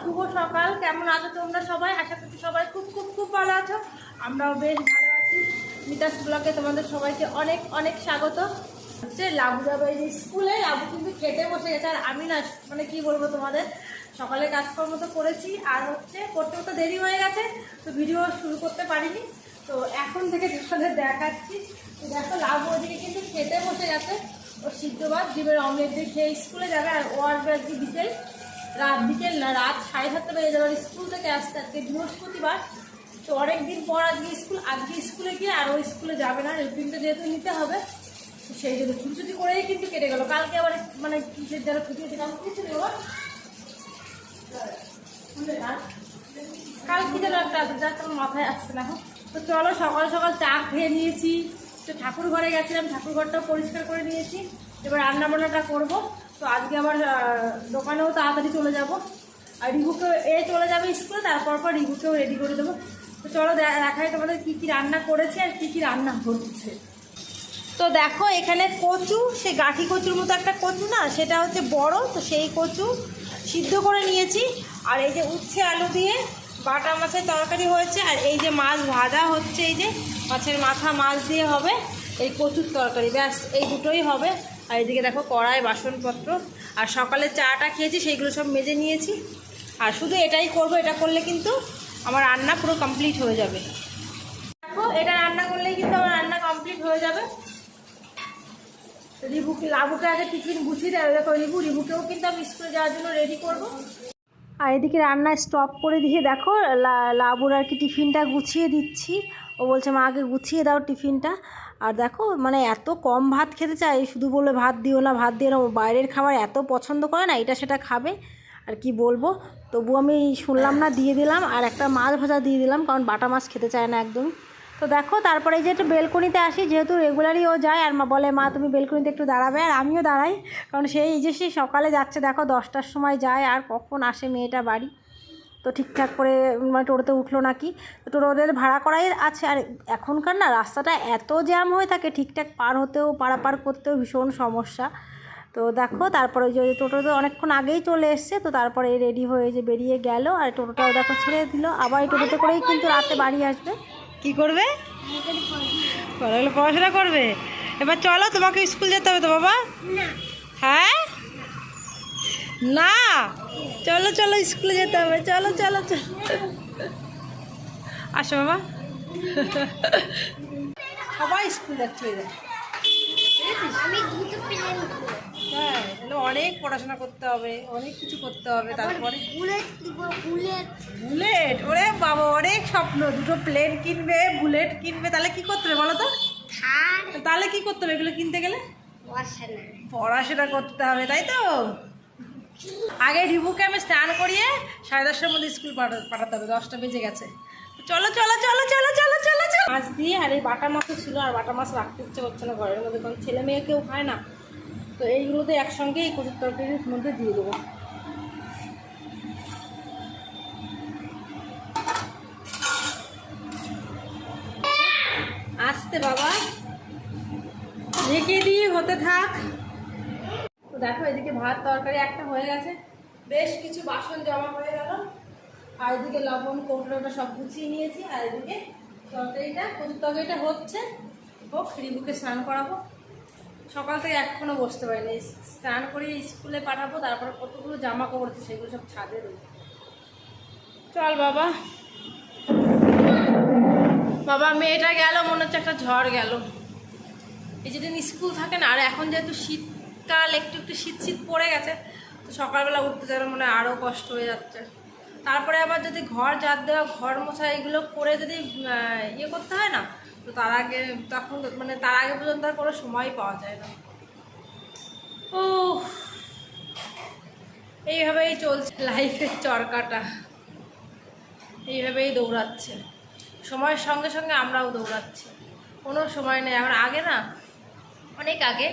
শুভ সকাল। কেমন আছো তোমরা সবাই? আশা করছি সবাই খুব খুব খুব ভালো আছো। আমরাও বেশ ভালো আছি। মিতাস ব্লকে তোমাদের সবাইকে অনেক অনেক স্বাগত। হচ্ছে লাবু যাবে এই স্কুলে, লাবু কিন্তু খেতে বসে গেছে। আর আমি না মানে কি বলব তোমাদের? সকালে কাজকর্ম তো করেছি, আর হচ্ছে করতে করতে দেরি হয়ে গেছে, তো ভিডিও শুরু করতে পারিনি। তো এখন থেকে তোমাদের দেখাচ্ছি। তো দেখো, লাবু ওদিকে কিন্তু খেতে বসে গেছে। ও সিদ্ধ ভাত, ডিমের অমলেট দিয়ে খেয়ে স্কুলে যাবে, আর ও আসবে আজকে বিকেল। রাত বিকেল না, রাত সাড়ে সাতটা বেজে যাবে স্কুল থেকে আসতে আজকে বৃহস্পতিবার। তো অনেক দিন পর আজকে স্কুল আজকে স্কুলে গিয়ে আর ওই স্কুলে যাবে না। রুটিনটা যেহেতু নিতে হবে, তো সেই জন্য ছুটি করেই কিন্তু কেটে গেল। কালকে আবার মানে কিসের যারা ছুটি হয়েছে কালকে কিছু নেই কাল কি যেন একটা আছে যা তোমার মাথায় আসছে না। তো চলো, সকাল সকাল চা খেয়ে নিয়েছি। তো ঠাকুর ঘরে গেছিলাম, ঠাকুর ঘরটাও পরিষ্কার করে নিয়েছি। এবার রান্না বান্নাটা করব। তো আজকে আবার দোকানেও তাড়াতাড়ি চলে যাব। আর রিভুকে এ চলে যাবে স্কুলে, তারপর পর রিভুকেও রেডি করে দেবো। তো চলো দেখাই তোমাদের কী কী রান্না করেছে আর কী কী রান্না হচ্ছে। তো দেখো, এখানে কচু, সে গাঠি কচুর মতো একটা কচু না, সেটা হচ্ছে বড়, তো সেই কচু সিদ্ধ করে নিয়েছি। আর এই যে উচ্ছে আলু দিয়ে বাটা মাছের তরকারি হয়েছে, আর এই যে মাছ ভাজা হচ্ছে, এই যে মাছের মাথা মাছ দিয়ে হবে, এই কচুর তরকারি, ব্যাস, এই দুটোই হবে। আর এদিকে দেখো কড়াই, বাসনপত্র। আর সকালে চাটা খেয়েছি, সেইগুলো সব মেজে নিয়েছি। আর শুধু এটাই করব, এটা করলে কিন্তু আমার রান্না পুরো কমপ্লিট হয়ে যাবে। দেখো, এটা রান্না করলেই কিন্তু আমার রান্না কমপ্লিট হয়ে যাবে। রিবুকে লাবুকে আগে টিফিন গুছিয়ে দেয় দেখো রিবু, রিবুকেও কিন্তু আমি স্কুলে যাওয়ার জন্য রেডি করব। আর এদিকে রান্না স্টপ করে দিয়ে দেখো লাবুর আর কি টিফিনটা গুছিয়ে দিচ্ছি। ও বলছে, মা, আগে গুছিয়ে দাও টিফিনটা। আর দেখো মানে এত কম ভাত খেতে চায়, শুধু বলে ভাত দিও না, ভাত দিও না বাইরের খাবার এত পছন্দ করে না, এটা সেটা খাবে। আর কি বলব, তবু আমি শুনলাম না, দিয়ে দিলাম, আর একটা মাছ ভাজা দিয়ে দিলাম, কারণ বাটা মাছ খেতে চায় না একদম তো দেখো, তারপরে এই যে একটু বেলকনিতে আসি, যেহেতু রেগুলারই ও যায়, আর মা বলে, মা, তুমি বেলকনিতে একটু দাঁড়াবে, আর আমিও দাঁড়াই। কারণ সেই যে সেই সকালে যাচ্ছে, দেখো, দশটার সময় যায়, আর কখন আসে মেয়েটা বাড়ি। তো ঠিকঠাক করে মানে টোটোতে উঠল নাকি? তো টোটোদের ভাড়া করাই আছে। আর এখনকার না রাস্তাটা এত জ্যাম হয়ে থাকে ঠিকঠাক পার হতেও পারাপার করতেও ভীষণ সমস্যা। তো দেখো তারপরে ওই যে ওই টোটোতে অনেকক্ষণ আগেই চলে এসছে তো তারপরে রেডি হয়ে যে বেরিয়ে গেল আর টোটোটাও দেখো ছেড়ে দিল। আবার এই টোটোতে করেই কিন্তু রাতে বাড়ি আসবে। কি করবে? পড়াশোনা করবে? এবার চলো তোমাকে স্কুল যেতে হবে তো বাবা? হ্যাঁ? না চলো চলো স্কুলে যেতে হবে চলো চলো চলো। আসো বাবা। সবাই স্কুল যাচ্ছে হ্যাঁ অনেক পড়াশোনা করতে হবে অনেক কিছু করতে হবে তারপরে বুলেট বুলেট। বুলেট? ওরে বাবা অনেক স্বপ্ন দুটো প্লেন কিনবে বুলেট কিনবে তাহলে কি করতে হবে বলো তো? তাহলে কি করতে হবে এগুলো কিনতে গেলে? পড়াশোনা করতে হবে তাই তো? আগে রিভুকে আমি স্নান করিয়ে সাড়ে দশটার মধ্যে স্কুল পাঠাতে হবে, দশটা বেজে গেছে। চলো চলো চলো চলো চলো চলো। মাছ দিয়ে আর এই বাটা মাছও ছিল, আর বাটা মাছ রাখতে ইচ্ছে করছে না ঘরের মধ্যে, কারণ ছেলে মেয়ে কেউ খায় না। তো এইগুলোতে একসঙ্গে এই কচুর তরকারির মধ্যে দিয়ে দেবো। আসতে বাবা। ঢেকে দিয়ে হতে থাক। দেখো এদিকে ভাত, তরকারি একটা হয়ে গেছে। বেশ কিছু বাসন জমা হয়ে গেল। আর এদিকে লবণ কৌটোটা সব গুছিয়ে নিয়েছি। আর এদিকে তরকারিটা কচুর তরকারিটা হচ্ছে। হোক, রিবুকে স্নান করাবো। সকাল থেকে এখনও বসতে পারিনি। স্নান করে স্কুলে পাঠাবো, তারপর কতগুলো জামা কাপড় আছে সেগুলো সব ছাদে দেবো চল বাবা। বাবা, মেয়েটা গেল, মনে হচ্ছে একটা ঝড় গেল। এই যেদিন স্কুল থাকে না, আর এখন যেহেতু শীতকাল, একটু একটু শীত শীত পড়ে গেছে, তো সকালবেলা উঠতে যেন মনে হয় আরও কষ্ট হয়ে যাচ্ছে। তারপরে আবার যদি ঘর ঝাড় দেওয়া, ঘর মোছা এগুলো করে যদি ইয়ে করতে হয় না, তো তার আগে তখন মানে তার আগে পর্যন্ত আর কোনো সময় পাওয়া যায় না। ও এইভাবেই চলছে লাইফের চরকাটা। এইভাবেই দৌড়াচ্ছে। সময়ের সঙ্গে সঙ্গে আমরাও দৌড়াচ্ছি। কোনো সময় নেই। এখন আগে না, অনেক আগে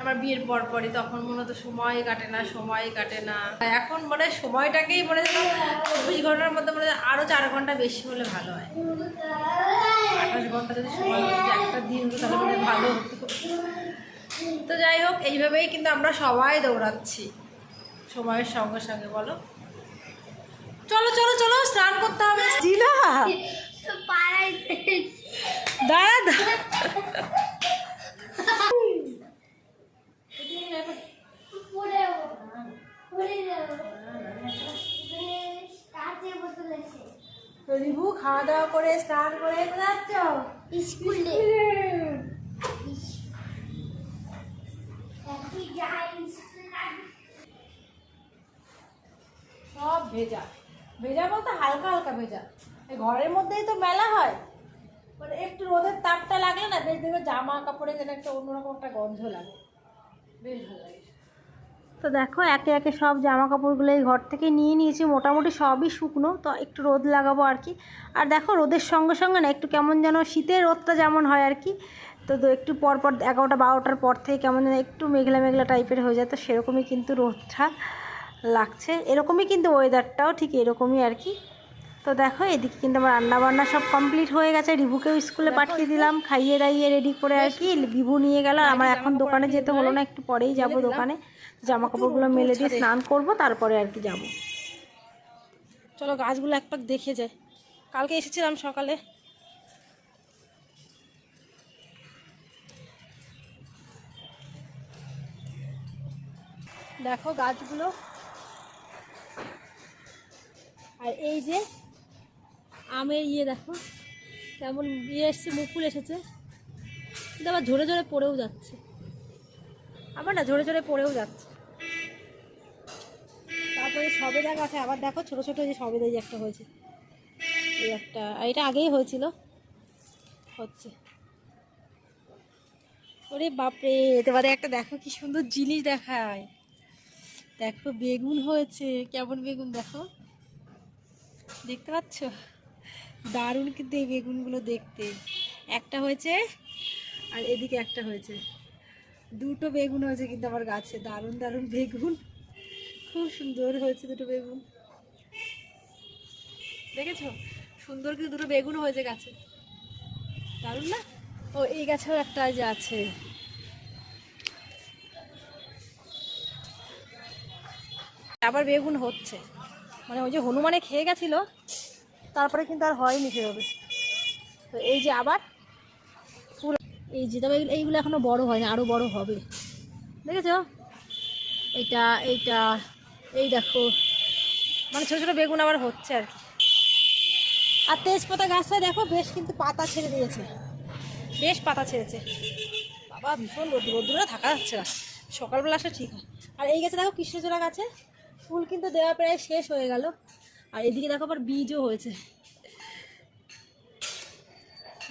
আমার বিয়ের পর পরই তখন মনে হতো সময় কাটে না, সময় কাটে না। এখন মানে সময়টাকেই মনে হয় চব্বিশ ঘণ্টার মধ্যে মনে আরও চার ঘণ্টা বেশি হলে ভালো হয়। আঠাশ ঘণ্টা যদি সময় একটা দিন হতো, তাহলে মনে ভালো হতো। তো যাই হোক, এইভাবেই কিন্তু আমরা সবাই দৌড়াচ্ছি। সময়ের সঙ্গে সঙ্গে, বলো। চলো চলো চলো, স্নান করতে হবে পাড়ায় দাঁড়া দাঁড়া পড়ে যাব পড়ে যাব কাছে বোতল আছে তো রিভু খাওয়া দাওয়া করে স্নান করে যাচ্ছ? স্কুলে। সব ভেজা। ভেজা বলতে হালকা হালকা ভেজা। এই ঘরের মধ্যেই তো মেলা হয়। মানে একটু রোদের তাপটা লাগলে না বেশ দেখবে জামা কাপড়ে যেন একটা অন্যরকম একটা গন্ধ লাগে। বেশ ভালো লাগে। তো দেখো একে একে সব জামা কাপড়গুলো এই ঘর থেকে নিয়ে নিয়েছি। মোটামুটি সবই শুকনো তো একটু রোদ লাগাবো আর কি। আর দেখো রোদের সঙ্গে সঙ্গে না একটু কেমন যেন শীতের রোদটা যেমন হয় আর কি। তো একটু পর পর এগারোটা বারোটার পর থেকে কেমন যেন একটু মেঘলা মেঘলা টাইপের হয়ে যায় তো সেরকমই কিন্তু রোদটা লাগছে। এরকমই কিন্তু ওয়েদারটাও ঠিক এরকমই আর কি। তো দেখো এদিকে কিন্তু আমার রান্না বান্না সব কমপ্লিট হয়ে গেছে। রিভুকেও স্কুলে পাঠিয়ে দিলাম খাইয়ে দাইয়ে রেডি করে আর কি। বিভু নিয়ে গেল আমার এখন দোকানে যেতে হলো না একটু পরেই যাব দোকানে। জামা কাপড়গুলো মেলে দিয়ে স্নান করব তারপরে আর কি যাব। চলো গাছগুলো এক পাক দেখে যায় কালকে এসেছিলাম সকালে। দেখো গাছগুলো। আর এই যে আমের ইয়ে দেখো কেমন ইয়ে এসছে মুকুল এসেছে। কিন্তু আবার ঝরে ঝরে পড়েও যাচ্ছে। আবার না ঝরে ঝরে পড়েও যাচ্ছে। সবেদা গাছে, আবার দেখো ছোট ছোট যে সবেদা যে একটা হয়েছে। এই একটা এটা আগেই হয়েছিল। হচ্ছে। ওরে বাপরে বাদে একটা দেখো কি সুন্দর জিনিস দেখায়। দেখো বেগুন হয়েছে, কেমন বেগুন দেখো? দেখতে পাচ্ছ? দারুণ কিন্তু এই বেগুনগুলো দেখতে। একটা হয়েছে, আর এদিকে একটা হয়েছে। দুটো বেগুন হয়েছে কিন্তু আমার গাছে, দারুণ দারুণ বেগুন। খুব সুন্দর হয়েছে দুটো বেগুন। দেখেছ? সুন্দর কিন্তু দুটো বেগুন হয়েছে গাছে। দারুণ না? ও, এই গাছেও একটা যে আছে। আবার বেগুন হচ্ছে। মানে ওই যে হনুমানে খেয়ে গেছিল, তারপরে কিন্তু আর হয়নি সেভাবে। তো এই যে আবার পুরো এই যে তবে এইগুলো এখনও বড় হয় না আরও বড় হবে। দেখেছ? এইটা এইটা এই দেখো। মানে ছোটো ছোটো বেগুন আবার হচ্ছে আর কি। আর তেজপাতা গাছটা দেখো, বেশ কিন্তু পাতা ছেড়ে দিয়েছে। বেশ পাতা ছেড়েছে। বাবা, ভীষণ রোদ রোদ্দুরে থাকা যাচ্ছে না। সকালবেলা আসা ঠিক হয়। আর এই গাছে দেখো কৃষ্ণচূড়া গাছে, ফুল কিন্তু দেওয়া প্রায় শেষ হয়ে গেল। আর এদিকে দেখো আবার বীজও হয়েছে।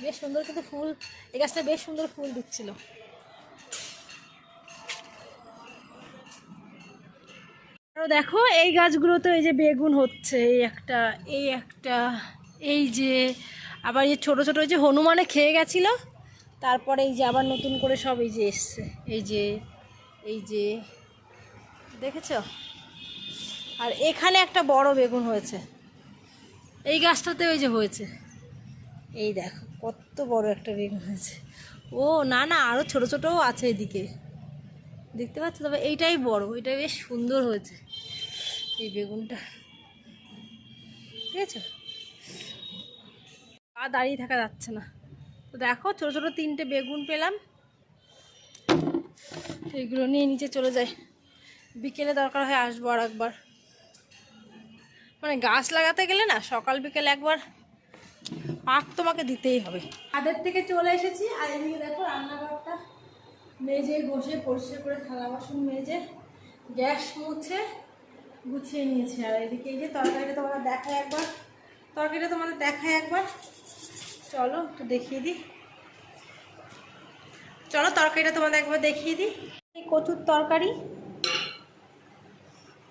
বেশ সুন্দর কিন্তু ফুল। এই গাছটা বেশ সুন্দর ফুল দিচ্ছিল। আরও দেখো, এই গাছগুলো তো এই যে বেগুন হচ্ছে, এই একটা এই একটা, এই যে, আবার এই ছোট ছোট যে হনুমানে খেয়ে গেছিল, তারপরে এই যে আবার নতুন করে সব এই যে এসছে, এই যে এই যে, দেখেছ? আর এখানে একটা বড় বেগুন হয়েছে, এই গাছটাতে ওই যে হয়েছে, এই দেখো, কত বড় একটা বেগুন হয়েছে, ও না না আরও ছোট ছোটও আছে এদিকে দেখতে পাচ্ছ? তবে এইটাই বড় এটা বেশ সুন্দর হয়েছে, এই বেগুনটা। ঠিক আছে? আর দাঁড়িয়ে থাকা যাচ্ছে না। তো দেখো, ছোট ছোট তিনটে বেগুন পেলাম। এইগুলো নিয়ে নিচে চলে যায় বিকেলে দরকার হয় আসব আর একবার। মানে গাছ লাগাতে গেলে না, সকাল বিকেল একবার পাক তোমাকে দিতেই হবে। তাদের থেকে চলে এসেছি, আর এদিকে দেখো রান্নাঘরটা। মেজে ঘষে পরিষ্কার করে থালা বাসন মেজে গ্যাস মুছে গুছিয়ে নিয়েছে। আর এদিকে এই যে তরকারিটা তোমাদের দেখায় একবার। তরকারিটা তোমাদের দেখায় একবার। চলো একটু দেখিয়ে দিই। চলো তরকারিটা তোমাদের একবার দেখিয়ে দিই। কচুর তরকারি,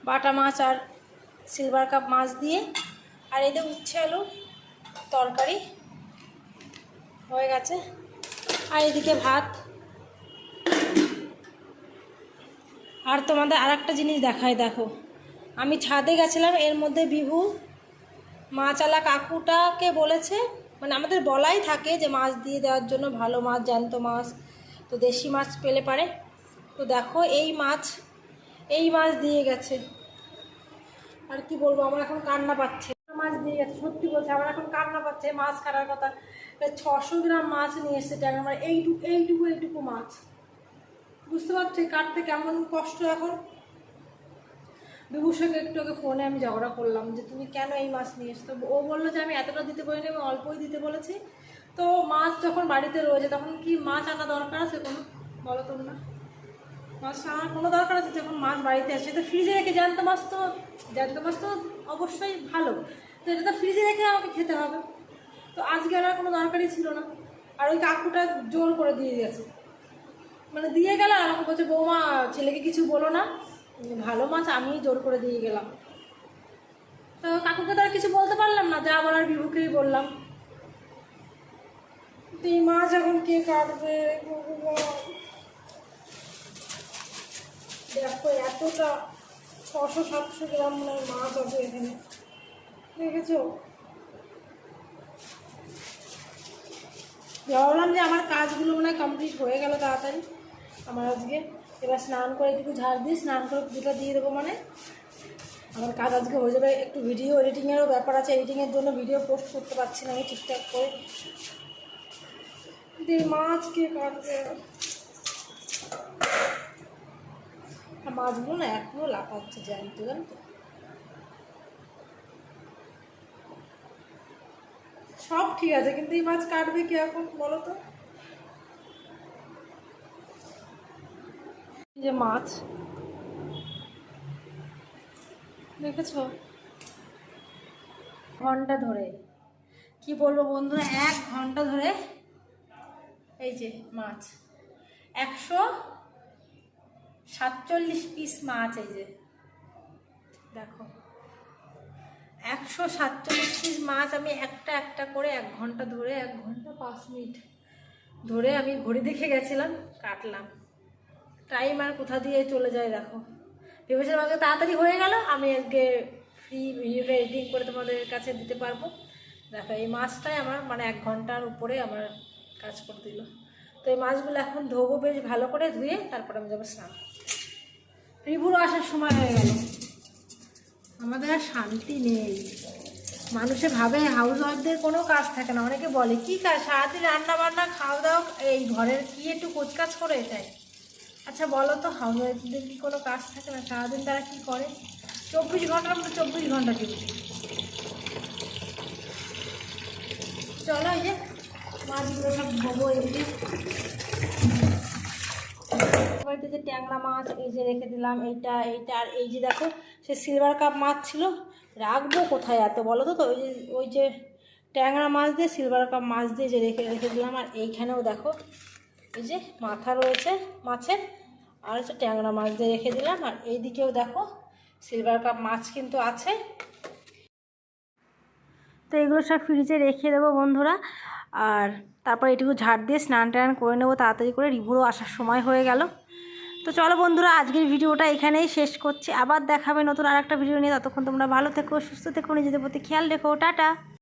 বাটা মাছ আর সিলভার কাপ মাছ দিয়ে। আর এতে উচ্ছে আলু তরকারি। হয়ে গেছে। আর এদিকে ভাত। আর তোমাদের আর একটা জিনিস দেখায় দেখো। আমি ছাদে গেছিলাম, এর মধ্যে বিভু মাছালা কাকুটাকে বলেছে মানে আমাদের বলাই থাকে যে মাছ দিয়ে দেওয়ার জন্য ভালো মাছ, জ্যান্ত মাছ, তো দেশি মাছ পেলে পারে। তো দেখো, এই মাছ এই মাছ দিয়ে গেছে। আর কি বলব, আমার এখন কান্না পাচ্ছে। মাছ দিয়ে গেছে, সত্যি বলছে, আমার এখন কান্না পাচ্ছে, মাছ কাটার কথা। ছশো গ্রাম মাছ নিয়ে এসেছে মাছ এইটুকু এইটুকু এইটুকু মাছ। বুঝতে পারছি কাটতে কেমন কষ্ট এখন। বিভুর সঙ্গে একটু আগে ফোনে আমি ঝগড়া করলাম যে, তুমি কেন এই মাছ নিয়ে এসছো? ও বলল যে, আমি এতটা দিতে বলিনি আমি অল্পই দিতে বলেছি। তো মাছ যখন বাড়িতে রয়েছে, তখন কি মাছ আনা দরকার আছে কোনো? বলো তো না মাছ আনার কোনো দরকার আছে? যখন মাছ বাড়িতে আসে তো ফ্রিজে রেখে জ্যান্ত মাছ তো, জ্যান্ত মাছ তো অবশ্যই ভালো। তো এটা তো ফ্রিজে রেখে আমাকে খেতে হবে। তো আজকে আর কোনো দরকারই ছিল না। আর ওই কাকুটা জোর করে দিয়ে গেছে। মানে দিয়ে গেল আর আমাকে বলছে, বৌমা, ছেলেকে কিছু বলো না। ভালো মাছ আমি জোর করে দিয়ে গেলাম। তো কাকুকে তো আর কিছু বলতে পারলাম না, যা বলার বিভুকেই বললাম। এই মাছ এখন কে কাটবে। দেখো, এতটা ছশো, সাতশো গ্রাম হয় মাছ আছে এখানে। দেখেছ? ভাবলাম যে আমার কাজগুলো মনে হয় কমপ্লিট হয়ে গেল তাড়াতাড়ি। আমার আজকে। এবার স্নান করে একটু ঝাড় দিয়ে স্নান করে পুজোটা দিয়ে দেবো মানে। আমার কাজ আজকে হয়ে যাবে একটু ভিডিও এডিটিংয়েরও ব্যাপার আছে এডিটিংয়ের জন্য ভিডিও পোস্ট করতে পারছি না আমি ঠিকঠাক করে। দিয়ে মাছ কে কাটবে? মাছগুলো না এখনও লাফাচ্ছে জ্যান্ত, জানো তো। সব ঠিক আছে, কিন্তু এই মাছ কাটবে কে এখন, বলো তো? যে মাছ। দেখেছ? ঘণ্টা ধরে। কি বলব বন্ধুরা এক ঘণ্টা ধরে এই যে মাছ। একশো সাতচল্লিশ পিস মাছ এই যে। দেখো। একশো সাতচল্লিশ পিস মাছ আমি একটা একটা করে এক ঘণ্টা ধরে, এক ঘণ্টা পাঁচ মিনিট ধরে আমি ঘড়ি দেখে গেছিলাম, কাটলাম। টাইম আর কোথা দিয়ে চলে যায় দেখো। ভেবেছিলাম আগে তাড়াতাড়ি হয়ে গেল, আমি আজকে ফ্রি ভিডিওটা এডিটিং করে তোমাদের কাছে দিতে পারব। দেখো, এই মাছটাই আমার মানে এক ঘণ্টার উপরে আমার কাজ করে দিল। তো এই মাছগুলো এখন ধোবো বেশ ভালো করে, ধুয়ে তারপর আমি যাব স্নান। রিভুরও আসার সময় হয়ে গেল। আমাদের আর শান্তি নেই। মানুষে ভাবে হাউস ওয়াইফদের কোনো কাজ থাকে না। অনেকে বলে, কি কাজ? সারাদিন রান্না বান্না খাওয়া দাওয়া এই ঘরের কি একটু কোচকাজ করে? এটাই আচ্ছা বলো তো হাউস ওয়াইফদের কি কোনো কাজ থাকে না? সারাদিন তারা কি করে? চব্বিশ ঘণ্টার মধ্যে চব্বিশ ঘণ্টা ডিউটি। চলো এই যে, মাছগুলো সব ধোবো এমনি বাড়িতে যে ট্যাংরা মাছ, এই যে রেখে দিলাম, এইটা এইটা, আর এই যে দেখো, সে সিলভার কাপ মাছ ছিল। রাখব কোথায় এত বলো তো? ওই যে ওই যে ট্যাংরা মাছ দিয়ে সিলভার কাপ মাছ দিয়ে যে রেখে রেখে দিলাম, আর এইখানেও দেখো এই যে মাথা রয়েছে মাছের, আর হচ্ছে ট্যাংরা মাছ দিয়ে রেখে দিলাম। আর এইদিকেও দেখো সিলভার কাপ মাছ কিন্তু আছে। তো এগুলো সব ফ্রিজে রেখে দেবো বন্ধুরা। আর তারপর এটুকু ঝাড় দিয়ে স্নান টান করে নেব, তাড়াতাড়ি করে রিভুরও আসার সময় হয়ে গেল। তো চলো বন্ধুরা, আজকের ভিডিওটা এখানেই শেষ করছি। আবার দেখাবে নতুন আর একটা ভিডিও নিয়ে। ততক্ষণ তোমরা ভালো থেকো, সুস্থ থেকো, নিজেদের প্রতি খেয়াল রেখো। টাটা!